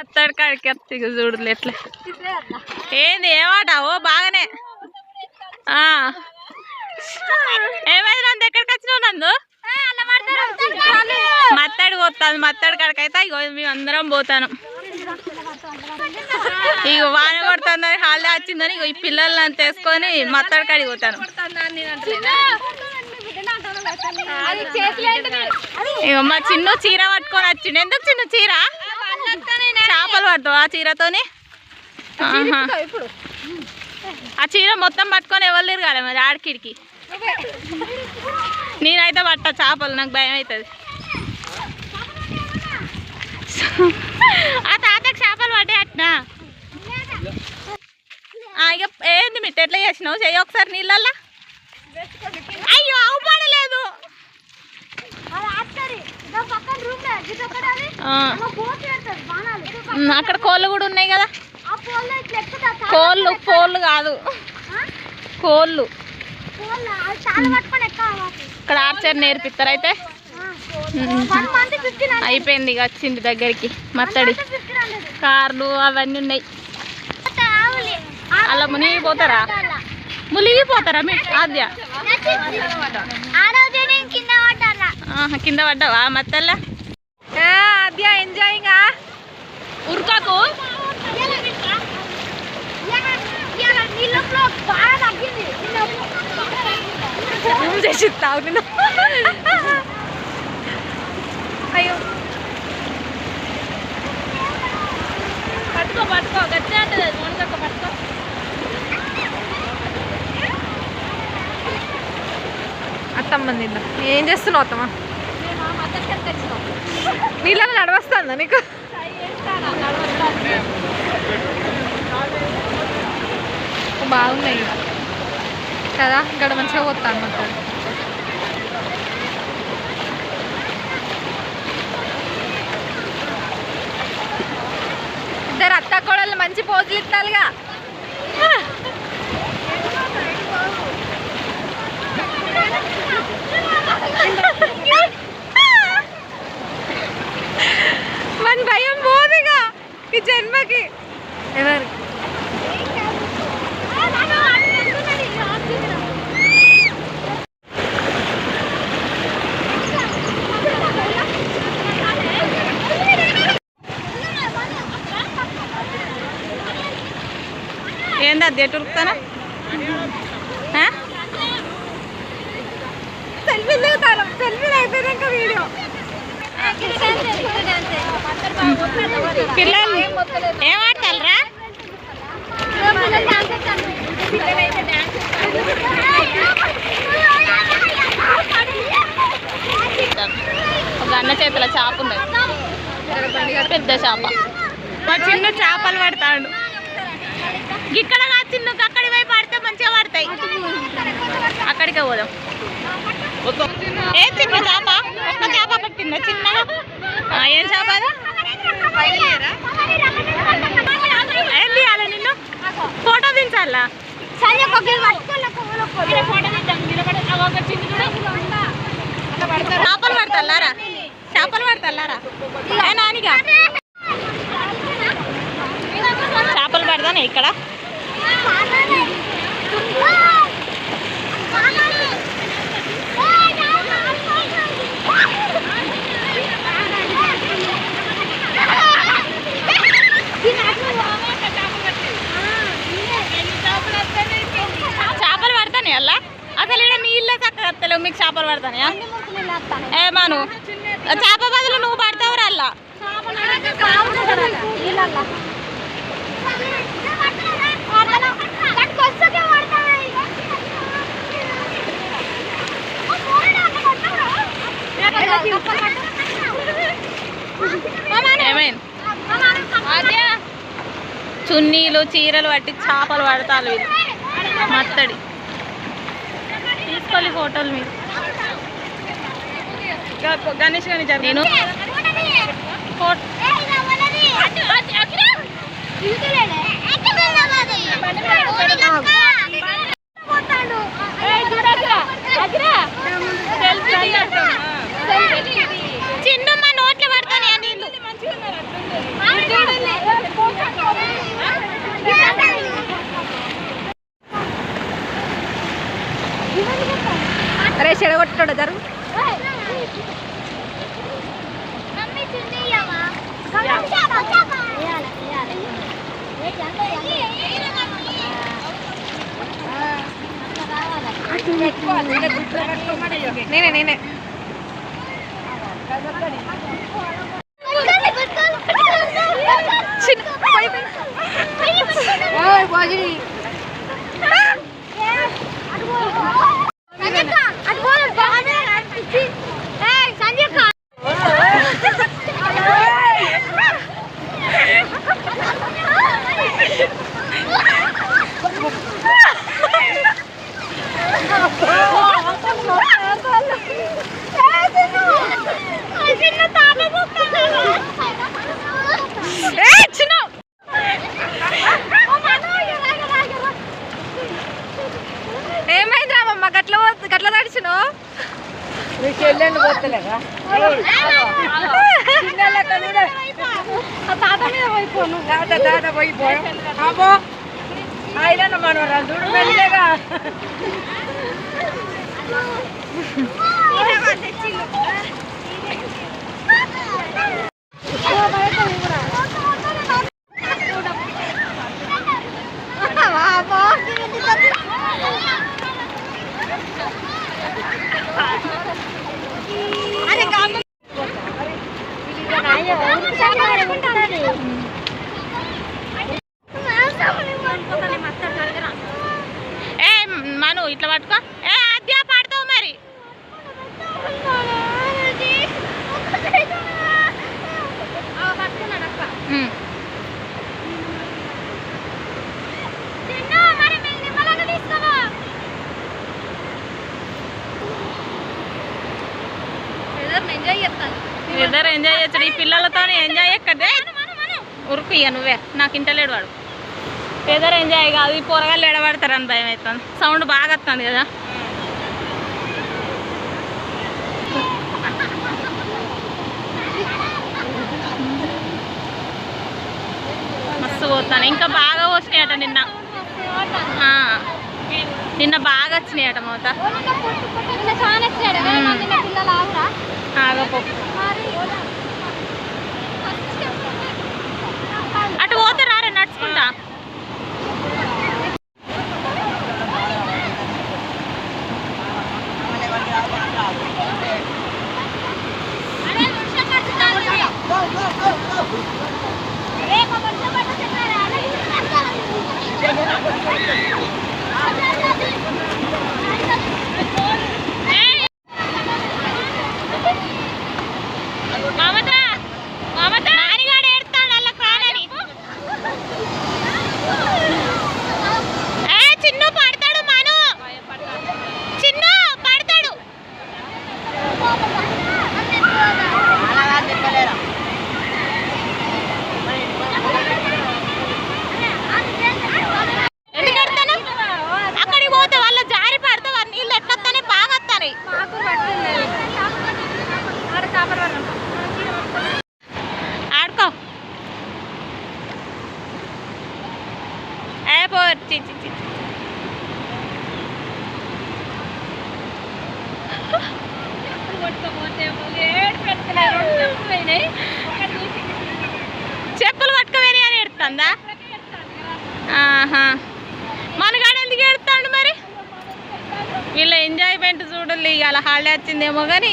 అత్తడి కాడికి వస్తే చూడలే ఎట్లా. ఏంది ఏమాట ఓ బాగానే. ఏమైంది నందు ఎక్కడికి వచ్చినావు నందు? మత్తడి పోతాను మత్తడి కాడికి అయితే ఇగో మేము అందరం పోతాను. ఇక వాన కొడుతుందని హాలిడే వచ్చిందని ఇగో ఈ పిల్లల్ని తీసుకొని మత్తడి కాడికి పోతాను. ఇగో మా చిన్న చీర పట్టుకొని వచ్చిండు. ఎందుకు చిన్న చీర? చేపలు పడతావు ఆ చీరతోని. ఆ చీర మొత్తం పట్టుకొని ఎవరు కదా మరి ఆడికిడికి? నేనైతే పట్ట చేపలు నాకు భయం అవుతుంది. ఆ తాతకి చేపలు పట్టే అట్నా? ఆ, ఇక ఏంది మిట్ ఎట్లా చేసినావు? చెయ్యి ఒకసారి నీళ్ళల్లో. అయ్యో అవు పడలేదు ఆ, ఉమ్, అక్కడ కోళ్ళు కూడా ఉన్నాయి కదా. కోళ్ళు కోళ్ళు కాదు. కోళ్ళు. ఇక్కడ ఆర్చర్ నేర్పిస్తారు అయితే. అయిపోయింది ఇక వచ్చింది దగ్గరికి మత్తడి. కార్లు అవన్నీ ఉన్నాయి. అలా మునిగిపోతారా? మునిగిపోతారా మీ ఆద్య. కింద పడ్డావా? మత్తల్లా ఆద్య ఎంజాయింగ్ ఉరుకాకు? చేసి తాగు అయ్యో. పట్టుకో పట్టుకో గట్టిగా ఉంటుంది మునగక్క పట్టుకో. అత్తమ్మ నిన్న. ఏం చేస్తున్నావు అత్తమ్మ? నీళ్ళని నడవస్తుందా నీకు? బాగున్నాయి. కదా? ఇక్కడ మంచిగా పోతా అనమాట ఇద్దరు అత్త కోడళ్ళు మంచి పోజులు ఇస్తారుగా మన భయం పోదుగా ఈ జన్మకి ఎవరు ఏంది అది ఎటు ఉరుకుతానా? పిల్లలు ఏం ఆడతారా ఒక అన్న చేతుల చేప ఉన్నది పెద్ద చేప. మా చిన్న చేపలు పడతాడు. ఇక్కడ చిన్న అక్కడి పోయి పడితే మంచిగా పడతాయి అక్కడికే పోదాం. ఏ చిన్న చేప? ఒక్క చేప పట్టిందా? చిన్న? ఏం చేప ఏం తీయాలి నిన్ను? ఫోటో దించాలా? చేపలు పడతారా చేపలు పడతారా నానిగా? చేపలు పడతానే ఇక్కడ? అలా వస్తలేవు మీకు చేపలు పడతానయా? ఏమాను చేప బదులు నువ్వు పడతావు అల్లా? చున్నీలు చీరలు పట్టి చేపలు పడతారు వీళ్ళు. మత్తడి. తీసుకోవాలి ఫోటోలు మీరు. గా- గణేష్ జర- నేను ఫోటో చిన్న మా నోట్లో పడతాను నీళ్ళు చెడగొట్టాడు జరుగు నేనే నేనే. చిన్న తాత మీద పోయిపోను ఏ మను ఇట్లా పట్టుకో. ఏ అద్యా పడతావు మరి. ఎంజాయ్ చేస్తాను ఇద్దరు ఈ పిల్లలతో ఎంజాయ్ ఎక్కడే ఉరుకు ఇక నువ్వే నాకు ఇంటలేడు వాడు. పేదరు ఎంజాయ్ కాదు ఈ పోరగాళ్ళు ఎడబడతారని భయం అవుతుంది సౌండ్ బాగా వస్తుంది కదా. మస్తు పోతాను ఇంకా బాగా వచ్చినాయట నిన్న. నిన్న బాగా వచ్చినాయట మోత. ఆగపో. কোনটা పో చి చి. చెప్పులు పట్టుకోవేని అని ఎడుతుందా ఆహా. మనగాడు ఎందుకు ఎడుతాడు మరి? వీళ్ళ ఎంజాయ్మెంట్ చూడాలి ఇవాళ హాలిడే వచ్చిందేమో కానీ